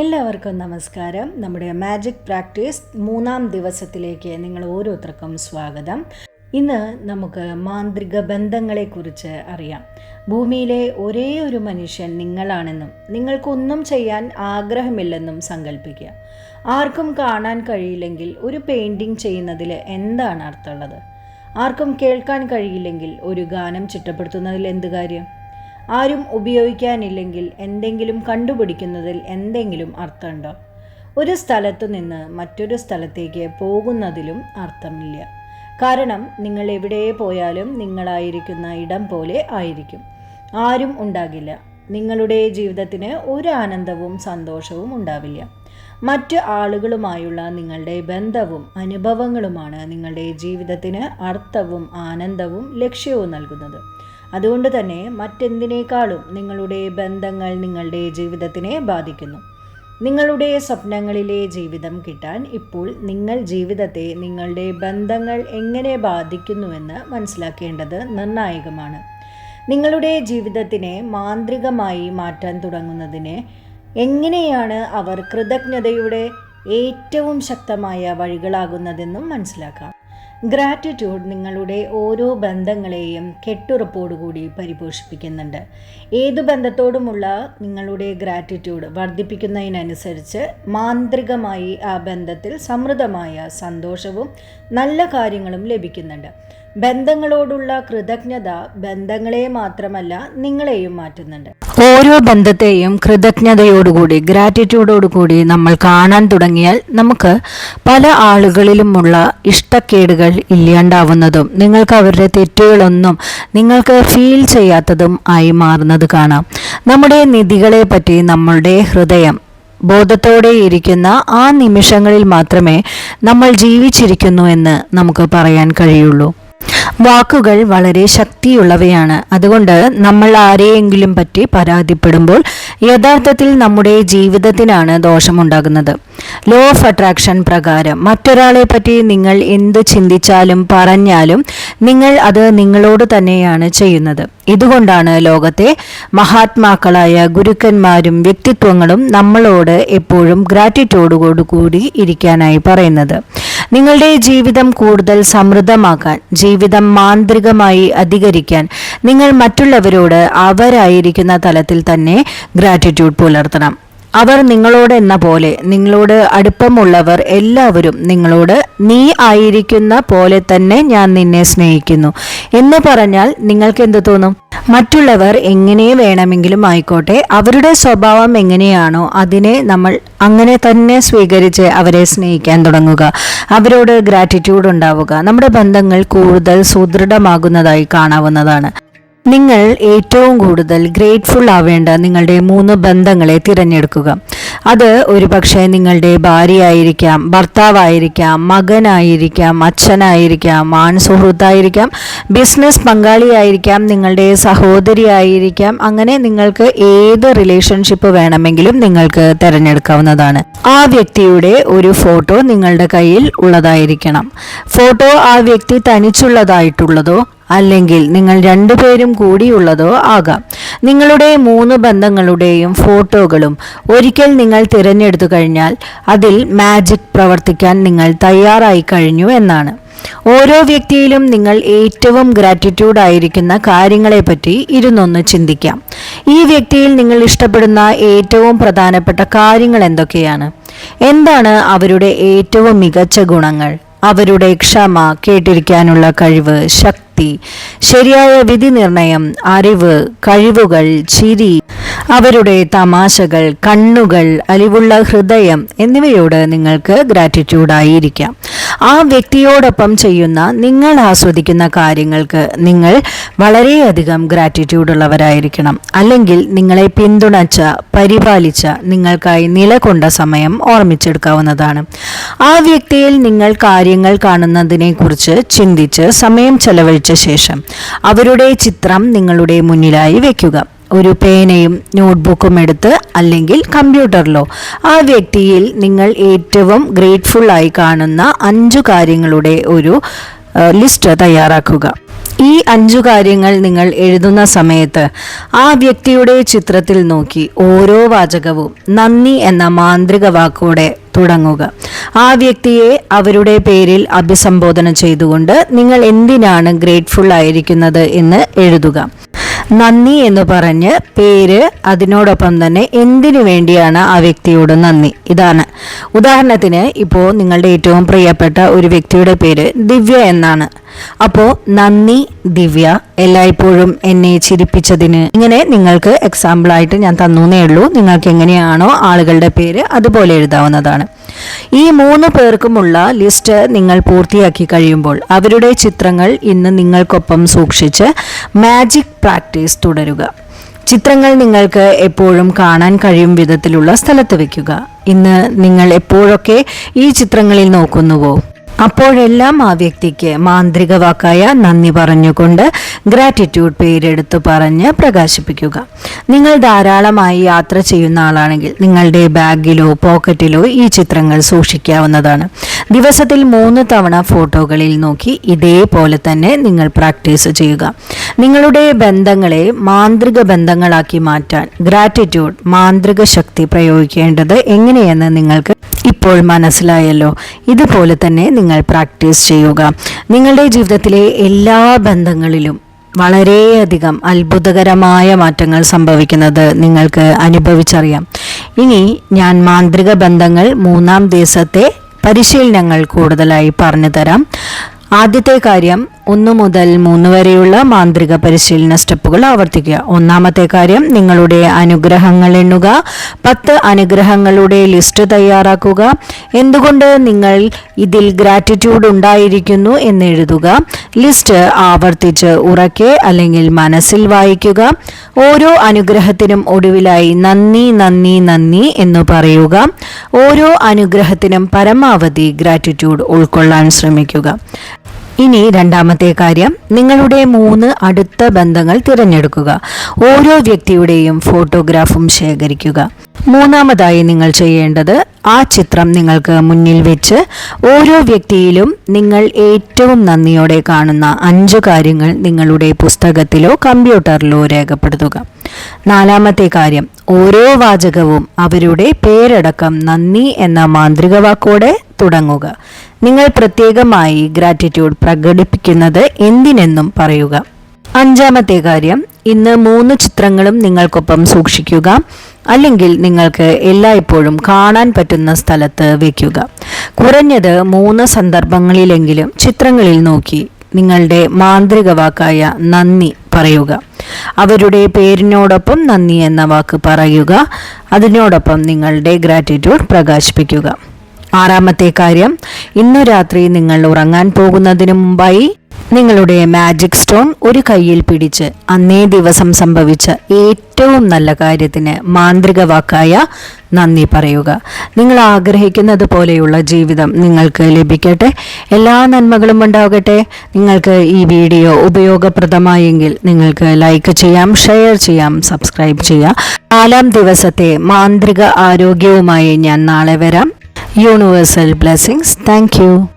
എല്ലാവർക്കും നമസ്കാരം. നമ്മുടെ മാജിക് പ്രാക്ടീസ് മൂന്നാം ദിവസത്തിലേക്ക് നിങ്ങൾ ഓരോരുത്തർക്കും സ്വാഗതം. ഇന്ന് നമുക്ക് മാന്ത്രിക ബന്ധങ്ങളെക്കുറിച്ച് അറിയാം. ഭൂമിയിലെ ഒരേ ഒരു മനുഷ്യൻ നിങ്ങളാണെന്നും നിങ്ങൾക്കൊന്നും ചെയ്യാൻ ആഗ്രഹമില്ലെന്നും സങ്കല്പിക്കുക ആർക്കും കാണാൻ കഴിയില്ലെങ്കിൽ ഒരു പെയിന്റിങ് ചെയ്യുന്നതിൽ എന്താണ് അർത്ഥമുള്ളത്? ആർക്കും കേൾക്കാൻ കഴിയില്ലെങ്കിൽ ഒരു ഗാനം ചിട്ടപ്പെടുത്തുന്നതിൽ എന്ത് കാര്യം? ആരും ഉപയോഗിക്കാനില്ലെങ്കിൽ എന്തെങ്കിലും കണ്ടുപിടിക്കുന്നതിൽ എന്തെങ്കിലും അർത്ഥമുണ്ടോ? ഒരു സ്ഥലത്തു നിന്ന് മറ്റൊരു സ്ഥലത്തേക്ക് പോകുന്നതിലും അർത്ഥമില്ല. കാരണം നിങ്ങൾ എവിടെ പോയാലും നിങ്ങളായിരിക്കുന്ന ഇടം പോലെ ആയിരിക്കും. ആരും ഉണ്ടാകില്ല. നിങ്ങളുടെ ജീവിതത്തിന് ഒരു ആനന്ദവും സന്തോഷവും ഉണ്ടാവില്ല. മറ്റ് ആളുകളുമായുള്ള നിങ്ങളുടെ ബന്ധവും അനുഭവങ്ങളുമാണ് നിങ്ങളുടെ ജീവിതത്തിന് അർത്ഥവും ആനന്ദവും ലക്ഷ്യവും നൽകുന്നത്. അതുകൊണ്ട് തന്നെ മറ്റെന്തിനേക്കാളും നിങ്ങളുടെ ബന്ധങ്ങൾ നിങ്ങളുടെ ജീവിതത്തിനെ ബാധിക്കുന്നു. നിങ്ങളുടെ സ്വപ്നങ്ങളിലെ ജീവിതം കിട്ടാൻ ഇപ്പോൾ നിങ്ങൾ ജീവിതത്തെ നിങ്ങളുടെ ബന്ധങ്ങൾ എങ്ങനെ ബാധിക്കുന്നുവെന്ന് മനസ്സിലാക്കേണ്ടത് നിർണായകമാണ്. നിങ്ങളുടെ ജീവിതത്തിനെ മാന്ത്രികമായി മാറ്റാൻ തുടങ്ങുന്നതിന് എങ്ങനെയാണ് അവർ കൃതജ്ഞതയുടെ ഏറ്റവും ശക്തമായ വഴികളാകുന്നതെന്നും മനസ്സിലാക്കാം. ഗ്രാറ്റിറ്റ്യൂഡ് നിങ്ങളുടെ ഓരോ ബന്ധങ്ങളെയും കെട്ടുറപ്പോടുകൂടി പരിപോഷിപ്പിക്കുന്നുണ്ട്. ഏതു ബന്ധത്തോടുമുള്ള നിങ്ങളുടെ ഗ്രാറ്റിറ്റ്യൂഡ് വർദ്ധിപ്പിക്കുന്നതിനനുസരിച്ച് മാന്ത്രികമായി ആ ബന്ധത്തിൽ സമൃദ്ധമായ സന്തോഷവും നല്ല കാര്യങ്ങളും ലഭിക്കുന്നുണ്ട്. ബന്ധങ്ങളോടുള്ള കൃതജ്ഞത ബന്ധങ്ങളെ മാത്രമല്ല നിങ്ങളെയും മാറ്റുന്നുണ്ട്. ഓരോ ബന്ധത്തെയും കൃതജ്ഞതയോടുകൂടി ഗ്രാറ്റിറ്റ്യൂഡോടുകൂടി നമ്മൾ കാണാൻ തുടങ്ങിയാൽ നമുക്ക് പല ആളുകളിലുമുള്ള ഇഷ്ടക്കേടുകൾ ഇല്ലാണ്ടാവുന്നതും നിങ്ങൾക്ക് അവരുടെ തെറ്റുകളൊന്നും നിങ്ങൾക്ക് ഫീൽ ചെയ്യാത്തതും ആയി മാറുന്നത് കാണാം. നമ്മുടെ നിധികളെ പറ്റി നമ്മളുടെ ഹൃദയം ബോധത്തോടെ ഇരിക്കുന്ന ആ നിമിഷങ്ങളിൽ മാത്രമേ നമ്മൾ ജീവിച്ചിരിക്കുന്നു എന്ന് നമുക്ക് പറയാൻ കഴിയുള്ളൂ. വാക്കുകൾ വളരെ ശക്തിയുള്ളവയാണ്. അതുകൊണ്ട് നമ്മൾ ആരെയെങ്കിലും പറ്റി പരാതിപ്പെടുമ്പോൾ യഥാർത്ഥത്തിൽ നമ്മുടെ ജീവിതത്തിനാണ് ദോഷമുണ്ടാകുന്നത്. ലോ ഓഫ് അട്രാക്ഷൻ പ്രകാരം മറ്റൊരാളെ പറ്റി നിങ്ങൾ എന്ത് ചിന്തിച്ചാലും പറഞ്ഞാലും നിങ്ങൾ അത് നിങ്ങളോട് തന്നെയാണ് ചെയ്യുന്നത്. ഇതുകൊണ്ടാണ് ലോകത്തെ മഹാത്മാക്കളായ ഗുരുക്കന്മാരും വ്യക്തിത്വങ്ങളും നമ്മളോട് എപ്പോഴും ഗ്രാറ്റിറ്റ്യൂഡോടുകൂടി ഇരിക്കാനായി പറയുന്നത്. നിങ്ങളുടെ ജീവിതം കൂടുതൽ സമൃദ്ധമാക്കാൻ ജീവിതം മാന്ത്രികമായി അധികരിക്കാൻ നിങ്ങൾ മറ്റുള്ളവരോട് അവരായിരിക്കുന്ന തലത്തിൽ തന്നെ ഗ്രാറ്റിറ്റ്യൂഡ് പുലർത്തണം. അവർ നിങ്ങളോട് എന്ന പോലെ നിങ്ങളോട് അടുപ്പമുള്ളവർ എല്ലാവരും നിങ്ങളോട് നീ ആയിരിക്കുന്ന പോലെ തന്നെ ഞാൻ നിന്നെ സ്നേഹിക്കുന്നു. എന്ന് പറഞ്ഞാൽ നിങ്ങൾക്ക് എന്ത് തോന്നും? മറ്റുള്ളവർ എങ്ങനെ വേണമെങ്കിലും ആയിക്കോട്ടെ അവരുടെ സ്വഭാവം എങ്ങനെയാണോ അതിനെ നമ്മൾ അങ്ങനെ തന്നെ സ്വീകരിച്ച് അവരെ സ്നേഹിക്കാൻ തുടങ്ങുക. അവരോട് ഗ്രാറ്റിറ്റ്യൂഡ് ഉണ്ടാവുക. നമ്മുടെ ബന്ധങ്ങൾ കൂടുതൽ സുദൃഢമാകുന്നതായി കാണാവുന്നതാണ്. നിങ്ങൾ ഏറ്റവും കൂടുതൽ ഗ്രേറ്റ്ഫുൾ ആവേണ്ട നിങ്ങളുടെ മൂന്ന് ബന്ധങ്ങളെ തിരഞ്ഞെടുക്കുക. അത് ഒരുപക്ഷെ നിങ്ങളുടെ ഭാര്യയായിരിക്കാം ഭർത്താവായിരിക്കാം മകനായിരിക്കാം അച്ഛനായിരിക്കാം ആൺ സുഹൃത്തായിരിക്കാം ബിസിനസ് പങ്കാളിയായിരിക്കാം നിങ്ങളുടെ സഹോദരിയായിരിക്കാം അങ്ങനെ നിങ്ങൾക്ക് ഏത് റിലേഷൻഷിപ്പ് വേണമെങ്കിലും നിങ്ങൾക്ക് തിരഞ്ഞെടുക്കാവുന്നതാണ്. ആ വ്യക്തിയുടെ ഒരു ഫോട്ടോ നിങ്ങളുടെ കയ്യിൽ ഉള്ളതായിരിക്കണം. ഫോട്ടോ ആ വ്യക്തി തനിച്ചുള്ളതായിട്ടുള്ളതോ അല്ലെങ്കിൽ നിങ്ങൾ രണ്ടുപേരും കൂടിയുള്ളതോ ആകാം. നിങ്ങളുടെ മൂന്ന് ബന്ധങ്ങളുടെയും ഫോട്ടോകളും ഒരിക്കൽ നിങ്ങൾ തിരഞ്ഞെടുത്തു കഴിഞ്ഞാൽ അതിൽ മാജിക് പ്രവർത്തിക്കാൻ നിങ്ങൾ തയ്യാറായി കഴിഞ്ഞു എന്നാണ്. ഓരോ വ്യക്തിയിലും നിങ്ങൾ ഏറ്റവും ഗ്രാറ്റിറ്റ്യൂഡ് ആയിരിക്കുന്ന കാര്യങ്ങളെപ്പറ്റി ഇരുന്നൊന്ന് ചിന്തിക്കാം. ഈ വ്യക്തിയിൽ നിങ്ങൾ ഇഷ്ടപ്പെടുന്ന ഏറ്റവും പ്രധാനപ്പെട്ട കാര്യങ്ങൾ എന്തൊക്കെയാണ്? എന്താണ് അവരുടെ ഏറ്റവും മികച്ച ഗുണങ്ങൾ? അവരുടെ ക്ഷമ കേട്ടിരിക്കാനുള്ള കഴിവ് ശക്തി ശരിയായ വിധി നിർണയം അറിവ് കഴിവുകൾ ചിരി അവരുടെ തമാശകൾ കണ്ണുകൾ അലിവുള്ള ഹൃദയം എന്നിവയോട് നിങ്ങൾക്ക് ഗ്രാറ്റിറ്റ്യൂഡ് ആയിരിക്കാം. ആ വ്യക്തിയോടൊപ്പം ചെയ്യുന്ന നിങ്ങൾ ആസ്വദിക്കുന്ന കാര്യങ്ങൾക്ക് നിങ്ങൾ വളരെയധികം ഗ്രാറ്റിറ്റ്യൂഡ് ഉള്ളവരായിരിക്കണം. അല്ലെങ്കിൽ നിങ്ങളെ പിന്തുണച്ച പരിപാലിച്ച നിങ്ങൾക്കായി നിലകൊണ്ട സമയം ഓർമ്മിച്ചെടുക്കാവുന്നതാണ്. ആ വ്യക്തിയിൽ നിങ്ങൾ കാര്യങ്ങൾ കാണുന്നതിനെക്കുറിച്ച് ചിന്തിച്ച് സമയം ചെലവഴിച്ച ശേഷം അവരുടെ ചിത്രം നിങ്ങളുടെ മുന്നിലായി വെക്കുക. ഒരു പേനയും നോട്ട്ബുക്കും എടുത്ത് അല്ലെങ്കിൽ കമ്പ്യൂട്ടറിലോ. ആ വ്യക്തിയിൽ നിങ്ങൾ ഏറ്റവും ഗ്രേറ്റ്ഫുൾ ആയി കാണുന്ന അഞ്ചു കാര്യങ്ങളുടെ ഒരു ലിസ്റ്റ് തയ്യാറാക്കുക. ഈ അഞ്ചു കാര്യങ്ങൾ നിങ്ങൾ എഴുതുന്ന സമയത്ത് ആ വ്യക്തിയുടെ ചിത്രത്തിൽ നോക്കി ഓരോ വാചകവും നന്ദി എന്ന മാന്ത്രിക വാക്കോടെ തുടങ്ങുക. ആ വ്യക്തിയെ അവരുടെ പേരിൽ അഭിസംബോധന ചെയ്തുകൊണ്ട് നിങ്ങൾ എന്തിനാണ് ഗ്രേറ്റ്ഫുൾ ആയിരിക്കുന്നത് എന്ന് എഴുതുക. നന്ദി എന്ന് പറഞ്ഞ് പേര് അതിനോടൊപ്പം തന്നെ എന്തിനു വേണ്ടിയാണ് ആ വ്യക്തിയോട് നന്ദി? ഇതാണ്. ഉദാഹരണത്തിന് ഇപ്പോൾ നിങ്ങളുടെ ഏറ്റവും പ്രിയപ്പെട്ട ഒരു വ്യക്തിയുടെ പേര് ദിവ്യ എന്നാണ്. അപ്പോൾ നന്ദി ദിവ്യ എല്ലായ്പ്പോഴും എന്നെ ചിരിപ്പിച്ചതിന്. ഇങ്ങനെ നിങ്ങൾക്ക് എക്സാമ്പിളായിട്ട് ഞാൻ തന്നേ ഉള്ളൂ. നിങ്ങൾക്ക് എങ്ങനെയാണോ ആളുകളുടെ പേര് അതുപോലെ എഴുതാവുന്നതാണ്. ഈ മൂന്ന് പേർക്കുമുള്ള ലിസ്റ്റ് നിങ്ങൾ പൂർത്തിയാക്കി കഴിയുമ്പോൾ അവരുടെ ചിത്രങ്ങൾ ഇന്ന് നിങ്ങൾക്കൊപ്പം സൂക്ഷിച്ച് മാജിക് പ്രാക്ടീസ് തുടരുക. ചിത്രങ്ങൾ നിങ്ങൾക്ക് എപ്പോഴും കാണാൻ കഴിയും വിധത്തിലുള്ള സ്ഥലത്ത് വയ്ക്കുക ഇന്ന് നിങ്ങൾ എപ്പോഴൊക്കെ ഈ ചിത്രങ്ങളിൽ നോക്കുന്നുവോ? അപ്പോഴെല്ലാം ആ വ്യക്തിക്ക് മാന്ത്രിക വാക്കായ നന്ദി പറഞ്ഞുകൊണ്ട് ഗ്രാറ്റിറ്റ്യൂഡ് പേരെടുത്ത് പറഞ്ഞ് പ്രകാശിപ്പിക്കുക. നിങ്ങൾ ധാരാളമായി യാത്ര ചെയ്യുന്ന ആളാണെങ്കിൽ നിങ്ങളുടെ ബാഗിലോ പോക്കറ്റിലോ ഈ ചിത്രങ്ങൾ സൂക്ഷിക്കാവുന്നതാണ്. ദിവസത്തിൽ മൂന്ന് തവണ ഫോട്ടോകളിൽ നോക്കി ഇതേപോലെ തന്നെ നിങ്ങൾ പ്രാക്ടീസ് ചെയ്യുക. നിങ്ങളുടെ ബന്ധങ്ങളെ മാന്ത്രിക ബന്ധങ്ങളാക്കി മാറ്റാൻ ഗ്രാറ്റിറ്റ്യൂഡ് മാന്ത്രിക ശക്തി പ്രയോഗിക്കേണ്ടത് എങ്ങനെയെന്ന് നിങ്ങൾക്ക് ഇപ്പോൾ മനസ്സിലായല്ലോ. ഇതുപോലെ തന്നെ നിങ്ങൾ പ്രാക്ടീസ് ചെയ്യുക. നിങ്ങളുടെ ജീവിതത്തിലെ എല്ലാ ബന്ധങ്ങളിലും വളരെയധികം അത്ഭുതകരമായ മാറ്റങ്ങൾ സംഭവിക്കുന്നത് നിങ്ങൾക്ക് അനുഭവിച്ചറിയാം. ഇനി ഞാൻ മാന്ത്രിക ബന്ധങ്ങൾ മൂന്നാം ദിവസത്തെ പരിശീലനങ്ങൾ കൂടുതലായി പറഞ്ഞു തരാം. ആദ്യത്തെ കാര്യം ഒന്ന് മുതൽ മൂന്ന് വരെയുള്ള മാന്ത്രിക പരിശീലന സ്റ്റെപ്പുകൾ ആവർത്തിക്കുക. ഒന്നാമത്തെ കാര്യം നിങ്ങളുടെ അനുഗ്രഹങ്ങൾ എണ്ണുക. പത്ത് അനുഗ്രഹങ്ങളുടെ ലിസ്റ്റ് തയ്യാറാക്കുക. എന്തുകൊണ്ട് നിങ്ങൾ ഇതിൽ ഗ്രാറ്റിറ്റ്യൂഡ് ഉണ്ടായിരിക്കുന്നു എന്ന് എഴുതുക. ലിസ്റ്റ് ആവർത്തിച്ച് ഉറക്കെ അല്ലെങ്കിൽ മനസ്സിൽ വായിക്കുക. ഓരോ അനുഗ്രഹത്തിനും ഒടുവിലായി നന്ദി നന്ദി നന്ദി എന്ന് പറയുക. ഓരോ അനുഗ്രഹത്തിനും പരമാവധി ഗ്രാറ്റിറ്റ്യൂഡ് ഉൾക്കൊള്ളാൻ ശ്രമിക്കുക. ഇനി രണ്ടാമത്തെ കാര്യം നിങ്ങളുടെ മൂന്ന് അടുത്ത ബന്ധങ്ങൾ തിരഞ്ഞെടുക്കുക. ഓരോ വ്യക്തിയുടെയും ഫോട്ടോഗ്രാഫും ശേഖരിക്കുക. മൂന്നാമതായി നിങ്ങൾ ചെയ്യേണ്ടത് ആ ചിത്രം നിങ്ങൾക്ക് മുന്നിൽ വെച്ച് ഓരോ വ്യക്തിയിലും നിങ്ങൾ ഏറ്റവും നന്ദിയോടെ കാണുന്ന അഞ്ച് കാര്യങ്ങൾ നിങ്ങളുടെ പുസ്തകത്തിലോ കമ്പ്യൂട്ടറിലോ രേഖപ്പെടുത്തുക. നാലാമത്തെ കാര്യം ഓരോ വാചകവും അവരുടെ പേരടക്കം നന്ദി എന്ന മാന്ത്രിക വാക്കോടെ തുടങ്ങുക. നിങ്ങൾ പ്രത്യേകമായി ഗ്രാറ്റിറ്റ്യൂഡ് പ്രകടിപ്പിക്കുന്നത് എന്തിനെന്നും പറയുക. അഞ്ചാമത്തെ കാര്യം ഇന്ന് മൂന്ന് ചിത്രങ്ങളും നിങ്ങൾക്കൊപ്പം സൂക്ഷിക്കുക. അല്ലെങ്കിൽ നിങ്ങൾക്ക് എല്ലായ്പ്പോഴും കാണാൻ പറ്റുന്ന സ്ഥലത്ത് വയ്ക്കുക കുറഞ്ഞത് മൂന്ന് സന്ദർഭങ്ങളിലെങ്കിലും ചിത്രങ്ങളിൽ നോക്കി നിങ്ങളുടെ മാന്ത്രിക വാക്കായ നന്ദി പറയുക. അവരുടെ പേരിനോടൊപ്പം നന്ദി എന്ന വാക്ക് പറയുക. അതിനോടൊപ്പം നിങ്ങളുടെ ഗ്രാറ്റിറ്റ്യൂഡ് പ്രകാശിപ്പിക്കുക. ആറാമത്തെ കാര്യം ഇന്നു രാത്രി നിങ്ങൾ ഉറങ്ങാൻ പോകുന്നതിന് മുമ്പായി നിങ്ങളുടെ മാജിക് സ്റ്റോൺ ഒരു കയ്യിൽ പിടിച്ച് അന്നേ ദിവസം സംഭവിച്ച ഏറ്റവും നല്ല കാര്യത്തിന് മാന്ത്രിക വാക്കായ നന്ദി പറയുക. നിങ്ങൾ ആഗ്രഹിക്കുന്നത് പോലെയുള്ള ജീവിതം നിങ്ങൾക്ക് ലഭിക്കട്ടെ. എല്ലാ നന്മകളും ഉണ്ടാകട്ടെ. നിങ്ങൾക്ക് ഈ വീഡിയോ ഉപയോഗപ്രദമായെങ്കിൽ നിങ്ങൾക്ക് ലൈക്ക് ചെയ്യാം ഷെയർ ചെയ്യാം സബ്സ്ക്രൈബ് ചെയ്യാം. നാലാം ദിവസത്തെ മാന്ത്രിക ആരോഗ്യവുമായി ഞാൻ നാളെ വരാം. universal blessings. Thank you.